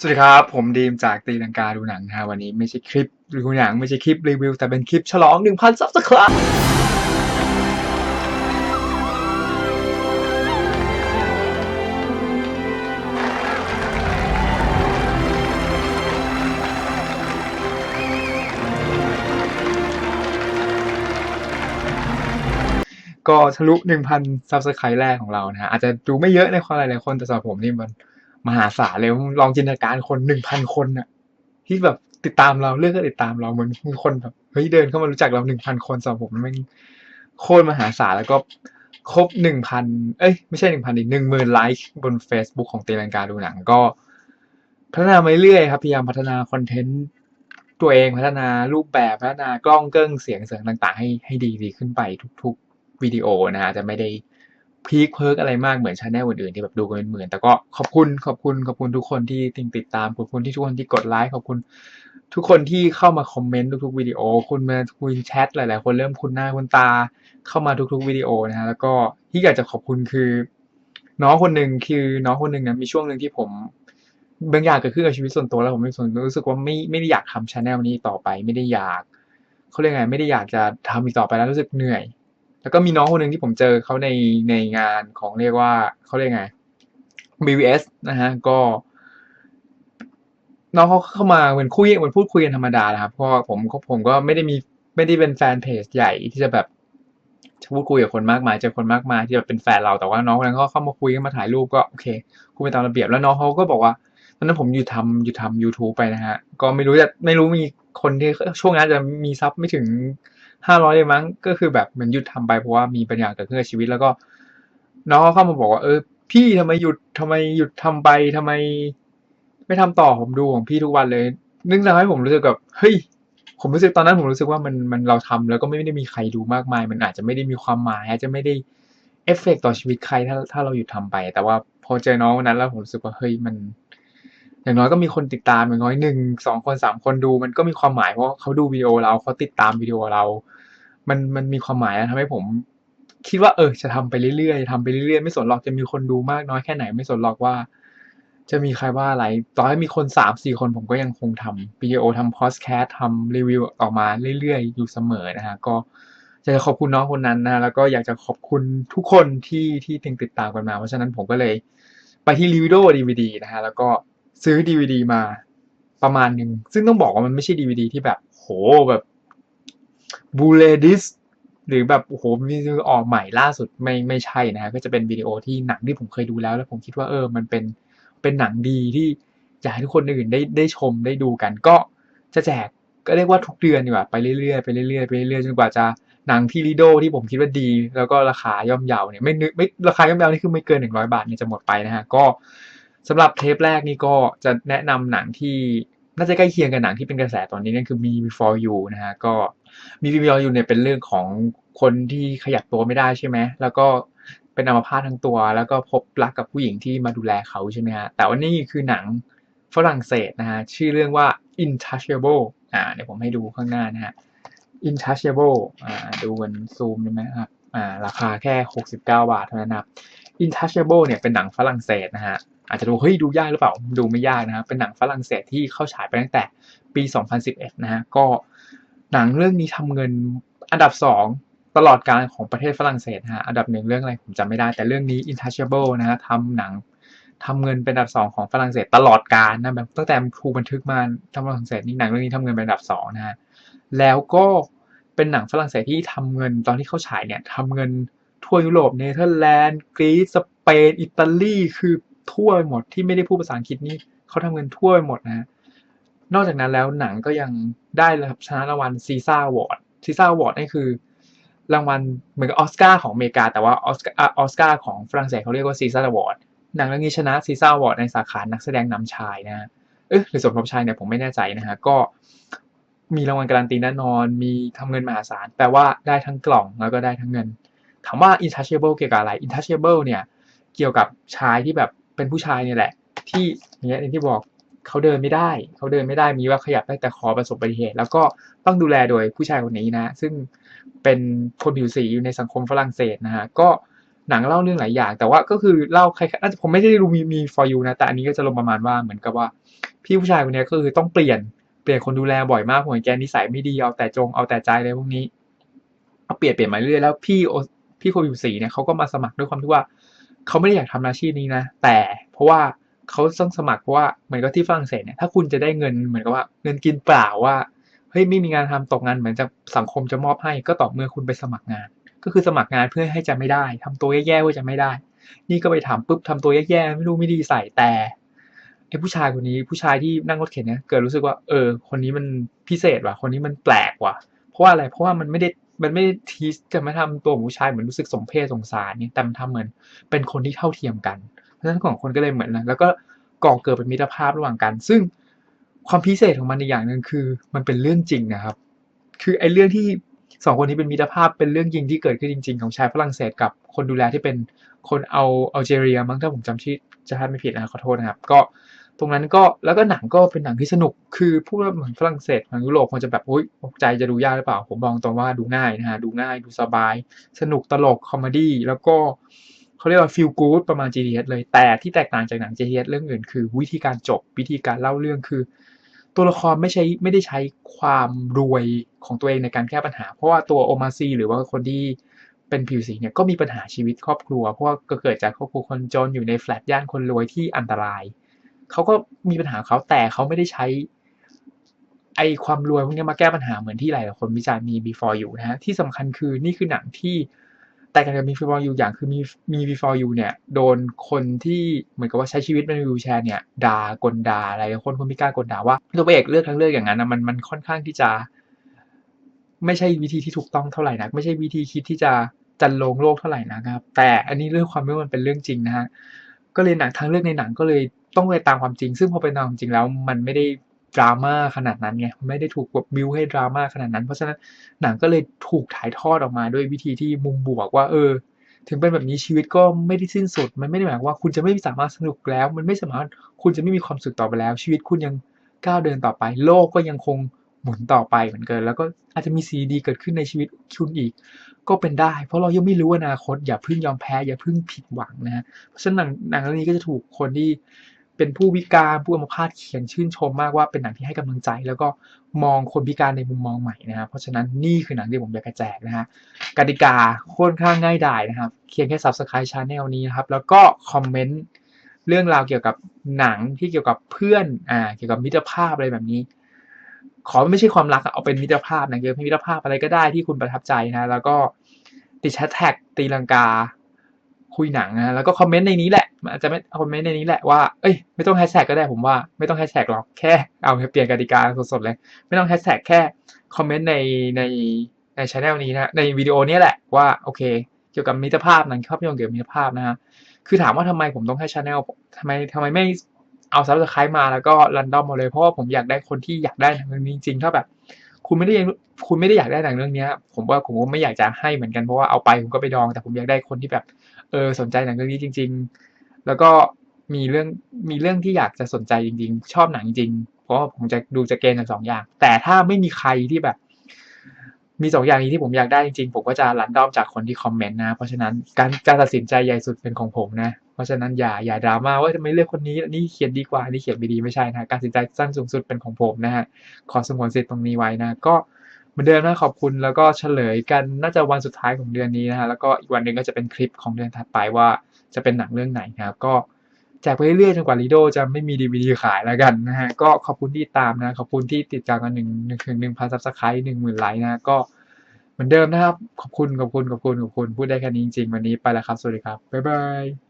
สวัสดีครับ ผมดีมจากตีลังกาดูหนังนะฮะวันนี้ไม่ใช่คลิปดูหนังไม่ใช่คลิปรีวิว แต่เป็นคลิปฉลอง 1,000ซับสไครต์ก็ทะลุ1,000ซับสไครต์แรกของเรานะฮะอาจจะดูไม่เยอะในคนหลายๆคนแต่สำหรับผมนี่มัน มหาศาลเลยลองจินตนาการคน1,000คนน่ะ ที่แบบติดตามเราเลือกก็ติดตามเราเหมือนมีคนแบบเฮ้ยเดินเข้ามารู้จักเรา1,000คนสำหรับผมมันโคตรมหาศาลแล้วก็ครบ1,000เอ้ยไม่ใช่1,000ดิ10,000ไลค์บน Facebook ของตีลังกาดูหนังก็พัฒนามาเรื่อยครับ พยายามพัฒนาคอนเทนต์ตัวเองพัฒนารูปแบบพัฒนากล้องเกิ้งเสียงเสียงต่าง ๆ ให้ให้ดีดีขึ้นไปทุก ๆวิดีโอนะฮะจะไม่ได้ พีคเพิร์กอะไรมากเหมือนชาแนลอื่นๆที่แบบดูกันเป็นหมื่น แต่ก็ขอบคุณขอบคุณขอบคุณทุกคนที่ติดติดตามขอบคุณที่ทุกคนที่กดไลค์ขอบคุณ ทุกคนที่เข้ามาคอมเมนต์ทุกๆวิดีโอ คุณมาคุยแชทหลายๆ คนเริ่มคุณหน้าคุณตาเข้ามาทุกๆวิดีโอนะฮะแล้วก็ที่อยากจะขอบคุณคือ น้องคนหนึ่งคือน้องคนหนึ่งนะมีช่วงหนึ่งที่ผมบางอย่างเกิดขึ้นกับชีวิตส่วนตัวแล้วผมไม่ส่วนรู้สึกว่าไม่ไม่ได้อยากทำชาแนลนี้ต่อไปไม่ได้อยากเขาเรียกไงไม่ได้อยากจะทำอีกต่อไปแล้วรู้สึกเหนื่อย แล้วก็มีน้องคนหนึ่งที่ผมเจอเขาในในงานของเรียกว่าเขาเรียกไง BVS นะฮะก็ น้องเขาเข้ามาเหมือนคุยเหมือนพูดคุยกันธรรมดาแหละครับเพราะผมผมก็ไม่ได้มีไม่ได้เป็นแฟนเพจใหญ่ที่จะแบบพูดคุยกับคนมากมายเจอคนมากมายที่แบบเป็นแฟนเราแต่ว่าน้องคนนั้นก็เข้ามาคุยกันมาถ่ายรูปก็โอเคคุยไปตามระเบียบแล้วน้องเขาก็บอกว่าตอนนั้นผมหยุดทำหยุดทำ YouTube ไปนะฮะ ก็ไม่รู้จะไม่รู้มีคนที่ช่วงนั้นจะมีซับไม่ถึง ห้าร้อยเลยมั้งก็คือแบบเหมือนหยุดทำไปเพราะว่ามีปัญหาเกิดขึ้นกับชีวิตแล้วก็ น้องเข้ามาบอกว่าเออ พี่ทำไมหยุดทำไมหยุดทำไปทำไม ไม่ทำต่อผมดูของพี่ทุกวันเลย นึกทำให้ผมรู้สึกแบบเฮ้ยผมรู้สึกตอนนั้นผมรู้สึกว่ามันมันเราทำแล้วก็ไม่ได้มีใครดูมากมาย มันอาจจะไม่ได้มีความหมายอาจจะไม่ได้เอฟเฟกต่อชีวิตใครถ้าถ้าเราหยุดทำไป แต่ว่าพอเจอน้องวันนั้นแล้วผมรู้สึกว่าเฮ้ยมัน อย่างน้อยก็มีคนติดตามอย่างน้อยหนึ่งสองคนสามคนดู มันก็มีความหมายเพราะเขาดูวิดีโอเราเขาติดตามวิดีโอเรา มันมันมีความหมายนะทำให้ผม คิดว่าเออ จะทำไปเรื่อยๆทำไปเรื่อยๆไม่สนหรอกจะมีคนดูมากน้อยแค่ไหนไม่สนหรอกว่า จะมีใครว่าอะไรต่อให้มีคนสามสี่คนผมก็ยังคงทำวิดีโอทำพอดแคสทำรีวิวออกมาเรื่อยๆ อยู่เสมอนะฮะก็อยากจะขอบคุณน้องคนนั้นนะแล้วก็อยากจะขอบคุณทุกคนที่ที่ติดตามกันมา เพราะฉะนั้นผมก็เลยไปที่รีวิวดีวีดีนะฮะแล้วก็ ซื้อดีวดีมาประมาณหนึ่ง ซึ่งต้องบอกว่ามันไม่ใช่ดีวดีที่แบบ โหแบบบูเลดิสหรือแบบโอ้โหมีออกใหม่ล่าสุดไม่ไม่ใช่นะฮะก็จะเป็นวิดีโอที่หนังที่ผมเคยดูแล้ว แล้วผมคิดว่าเออมันเป็นเป็นหนังดีที่อยากให้ทุกคนอื่นได้ได้ชมได้ดูกัน ก็จะแจกก็เรียกว่าทุกเดือนดีกว่าไปเรื่อยๆไปเรื่อยๆไปเรื่อยๆจนกว่าจะหนังที่ลิโดที่ผมคิดว่าดี แล้วก็ราคาย่อมเยาเนี่ยไม่นึกไม่ราคาย่อมเยานี่คือไม่เกินหนึ่งร้อยบาทเนี่ยจะหมดไปนะฮะก็ สำหรับเทปแรกนี่ก็จะแนะนำหนังที่น่าจะใกล้เคียงกับหนังที่เป็นกระแสตอนนี้นั่นคือ Me Before You นะฮะก็ Me Before You เนี่ยเป็นเรื่องของคนที่ขยับตัวไม่ได้ใช่ไหมแล้วก็เป็นอัมพาตทั้งตัว แล้วก็พบรักกับผู้หญิงที่มาดูแลเขาใช่ไหมฮะแต่ว่านี่คือหนังฝรั่งเศสนะฮะชื่อเรื่องว่า Intouchable อ่าเดี๋ยวผมให้ดูข้างหน้านะฮะ Intouchable อ่าดูบนซูมได้ไหมครับอ่าราคาแค่ 69 บาทเท่านั้นนะครับ Intouchable เนี่ยเป็นหนังฝรั่งเศสนะฮะ อาจจะดูเฮ้ยดูยากหรือเปล่าดูไม่ยากนะครับเป็นหนังฝรั่งเศสที่เข้าฉายไปตั้งแต่ปี 2011 นะฮะก็หนังเรื่องนี้ทำเงินอันดับ 2 ตลอดการของประเทศฝรั่งเศสฮะอันดับหนึ่งเรื่องอะไรผมจำไม่ได้ แต่เรื่องนี้ Intouchable นะฮะทำหนังทำเงินเป็นอันดับสองของฝรั่งเศสตลอดการนะแบบตั้งแต่ครูบันทึกมาทำฝรั่งเศสนี่หนังเรื่องนี้ทำเงินเป็นอันดับสองนะฮะแล้วก็เป็นหนังฝรั่งเศสที่ทำเงินตอนที่เขาฉายเนี่ยทำเงินทั่วยุโรปเนเธอร์แลนด์กรีซสเปนอิตาลีคือ ทั่วไปหมดที่ไม่ได้พูดภาษาอังกฤษนี่เขาทำเงินทั่วไปหมดนะนอกจากนั้นแล้วหนังก็ยังได้รับชนะรางวัลซีซ่าวอร์ดซีซ่าวอร์ดนี่คือ รางวัลเหมือนออสการ์ของอเมริกา แต่ว่าออสการ์ออสการ์ของฝรั่งเศสเขาเรียกว่าซีซ่าวอร์ดหนังเรื่องนี้ชนะซีซ่าวอร์ดในสาขานักแสดงนำชายนะเออหรือสมทบชายเนี่ยผมไม่แน่ใจนะฮะก็มีรางวัลการันตีแน่นอน มีทำเงินมหาศาลแปลว่าได้ทั้งกล่องแล้วก็ได้ทั้งเงิน ถามว่า intouchable เกี่ยวกับอะไร intouchable เนี่ย เกี่ยวกับชายที่แบบ เป็นผู้ชายเนี่ยแหละ ที่เนี่ยที่บอกเขาเดินไม่ได้เขาเดินไม่ได้มีว่าขยับได้แต่คอประสบอุบัติเหตุ แล้วก็ต้องดูแลโดยผู้ชายคนนี้นะ ซึ่งเป็นคนผิวสีอยู่ในสังคมฝรั่งเศสนะฮะก็หนังเล่าเรื่องหลายอย่าง แต่ว่าก็คือเล่าใครน่าจะผมไม่ได้ดูมีมี for you นะ แต่อันนี้ก็จะลงประมาณว่าเหมือนกับว่า พี่ผู้ชายคนนี้ก็คือต้องเปลี่ยนเปลี่ยนคนดูแลบ่อยมากผมเห็นแกนิสัยไม่ดีเอาแต่จงเอาแต่ใจอะไรพวกนี้เอาเปลี่ยนเปลี่ยนมาเรื่อยแล้วพี่โอพี่โควิดสีเนี่ยเขาก็มาสมัครด้วยความที่ว่า เขาไม่ได้อยากทำอาชีพนี้นะ แต่เพราะว่าเขาต้องสมัครเพราะว่าเหมือนกับที่ฝรั่งเศสเนี่ยถ้าคุณจะได้เงินเหมือนกับว่าเงินกินเปล่าว่าเฮ้ยไม่มีงานทำตกงานเหมือนจะสังคมจะมอบให้ก็ต่อเมื่อคุณไปสมัครงาน ก็คือสมัครงานเพื่อให้จะไม่ได้ทำตัวแย่ๆว่าจะไม่ได้ นี่ก็ไปทำปุ๊บทำตัวแย่ๆไม่รู้ไม่ดีใส่แต่ไอ้ผู้ชายคนนี้ผู้ชายที่นั่งรถเข็นเนี่ยเกิดรู้สึกว่าเออ คนนี้มันพิเศษว่ะ คนนี้มันแปลกว่ะ เพราะว่าอะไรเพราะว่ามันไม่ได้ มันไม่ทีจะไมาทำตัวผู้ชายเหมือนรู้สึกสมเพศสงสารเนี่ยแต่มันทำเหมือน เป็นคนที่เท่าเทียมกัน เพราะฉะนั้นของคนก็เลยเหมือนนะแล้วก็ก่อเกิดเป็นมิตรภาพระหว่างกัน ซึ่งความพิเศษของมันอีกอย่างหนึ่งคือ มันเป็นเรื่องจริงนะครับ คือไอ้เรื่องที่สองคนนี้เป็นมิตรภาพเป็นเรื่องจริงที่เกิดขึ้นจริง ๆ ของชายฝรั่งเศสกับคนดูแลที่เป็นคนเอาอัลเจเรียมั้งถ้าผมจำชื่อจะพลาดไม่ผิดนะขอโทษนะครับ ก็ ตรงนั้นก็แล้วก็หนังก็เป็นหนังที่สนุกคือพูดว่าเหมือนฝรั่งเศสทางยุโรปมันจะแบบอุ้ยใจจะดูยากหรือเปล่า ผมบอกตรงว่าดูง่ายนะฮะดูง่ายดูสบาย สนุกตลกคอมเมดี้แล้วก็เขาเรียกว่า feel good ประมาณ GTS เลยแต่ที่แตกต่างจากหนัง GTS เรื่องอื่นคือ วิธีการจบวิธีการเล่าเรื่องคือ ตัวละครไม่ใช่ไม่ได้ใช้ความรวยของตัวเองในการแก้ปัญหา เพราะว่าตัวโอมาซีหรือว่าคนที่เป็นผิวสีเนี่ยก็มีปัญหาชีวิตครอบครัว เพราะว่าก็เกิดจากครอบครัวคนจนอยู่ในแฟลตย่านคนรวยที่อันตราย เขาก็มีปัญหาเขาแต่เขาไม่ได้ใช้ ไอความรวยพวกนี้มาแก้ปัญหาเหมือนที่หลาย ๆ คนวิจารณ์มี before you นะฮะที่สำคัญคือนี่คือหนังที่แต่กันกับมี before you อย่างคือมีมี before you เนี่ยโดนคนที่เหมือนกับว่าใช้ชีวิตเป็นวิวแชร์เนี่ยด่ากลด่าอะไรคนคนพิการกลด่าว่าตัวเอกเลือกทั้งเลือกอย่างนั้นนะมันมันค่อนข้างที่จะไม่ใช่วิธีที่ถูกต้องเท่าไหร่นัก ไม่ใช่วิธีคิดที่จะจันลงโลกเท่าไหร่นะครับ แต่อันนี้เรื่องความไม่มันเป็นเรื่องจริงนะฮะก็เลยหนังทางเลือกในหนังก็เลย ต้องไปตามความจริง ซึ่งพอไปตามความจริงแล้วมันไม่ได้ดราม่าขนาดนั้นไงไม่ได้ถูกแบบบิวให้ดราม่าขนาดนั้น เพราะฉะนั้นหนังก็เลยถูกถ่ายทอดออกมาด้วยวิธีที่มุมบวกว่าเออ ถึงเป็นแบบนี้ชีวิตก็ไม่ได้สิ้นสุด มันไม่ได้หมายว่าคุณจะไม่สามารถสนุกแล้ว มันไม่สามารถคุณจะไม่มีความสุขต่อไปแล้ว ชีวิตคุณยังก้าวเดินต่อไป โลกก็ยังคงหมุนต่อไปเหมือนเกินแล้วก็อาจจะมีสีดีเกิดขึ้นในชีวิตคุณอีก ก็เป็นได้ เพราะเรายังไม่รู้อนาคตอย่าเพิ่งยอมแพ้อย่าเพิ่งผิดหวังนะฮะเพราะฉะนั้นหนังหนังเรื่องนี้ก็จะถูกคนที่ เป็นผู้พิการผู้อัมพาตเขียนชื่นชมมากว่าเป็นหนังที่ให้กำลังใจ แล้วก็มองคนพิการในมุมมองใหม่นะครับ เพราะฉะนั้นนี่คือหนังที่ผมอยากจะแจกนะฮะกติกาค่อนข้างง่ายดายนะครับเพียงแค่ subscribe channel นี้นะครับ แล้วก็คอมเมนต์เรื่องราวเกี่ยวกับหนังที่เกี่ยวกับเพื่อนอ่าเกี่ยวกับมิตรภาพอะไรแบบนี้ ขอไม่ใช่ความรักเอาเป็นมิตรภาพนะเกี่ยวกับมิตรภาพอะไรก็ได้ที่คุณประทับใจนะแล้วก็ติดแฮชแท็กตีลังกาคุยหนังนะแล้วก็คอมเมนต์ในนี้แหละ อาจจะไม่คอมเมนต์ในนี้แหละว่าเอ้ยไม่ต้องแฮชแท็กก็ได้ผมว่าไม่ต้องแฮชแท็กหรอกแค่เอาเปลี่ยนกติกาสดๆเลย ไม่ต้องแฮชแท็กแค่คอมเมนต์ในในในช anel นี้นะในวิดีโอนี้แหละว่าโอเค เกี่ยวกับมิตรภาพนังภาพยนตร์เกี่ยวกับมิตรภาพนะฮะคือถามว่าทำไมผมต้องให้ช anel ทำไมทำไมไม่เอาซับสไครต์มาแล้วก็รันดอมมาเลยเพราะว่าผมอยากได้คนที่อยากได้หนังเรื่องนี้จริงๆถ้าแบบ คุณไม่ได้ยังคุณไม่ได้อยากได้หนังเรื่องนี้ผมว่าผมก็ไม่อยากจะให้เหมือนกันเพราะว่าเอาไปผมก็ไปดอง แต่ผมอยากได้คนที่แบบเออสนใจหนังเรื่องนี้จริง ๆ แล้วก็มีเรื่องมีเรื่องที่อยากจะสนใจจริง ๆ ชอบหนังจริงเพราะว่าผมจะดูจะเกณฑ์กันสองอย่าง แต่ถ้าไม่มีใครที่แบบ มีสองอย่างนี้ที่ผมอยากได้จริงๆ ผมก็จะรันดอมจากคนที่คอมเมนต์นะ เพราะฉะนั้นการการตัดสินใจใหญ่สุดเป็นของผมนะ เพราะฉะนั้นอย่าอย่าดราม่าว่าทำไมเลือกคนนี้นี่เขียนดีกว่านี่เขียนไม่ดีไม่ใช่นะการตัดสินใจสั้นสูงสุดเป็นของผมนะฮะขอสงวนสิทธิ์ตรงนี้ไว้นะก็ มือนเดิมนะขอบคุณแล้วก็เฉลยกันน่าจะวันสุดท้ายของเดือนนี้นะฮะแล้วก็อีกวันหนึ่งก็จะเป็นคลิปของเดือนถัดไปว่าจะเป็นหนังเรื่องไหนนะครับก็แจกไปเรื่อยๆจนกว่าลีโดจะไม่มีดีวดีขายแล้วกันนะฮะก็ขอบคุณที่ตามนะขอบคุณที่ติดตามกันหนึ่งหนึ่งถึงหนึ่งพันซับสไครต์หนึ่งหมื่นไลค์นะก็เหมือนเดิมนะครับ ขอบคุณขอบคุณขอบคุณขอบคุณพูดได้แค่นี้จริงๆ วันนี้ไปแล้วครับ สวัสดีครับบ๊ายบาย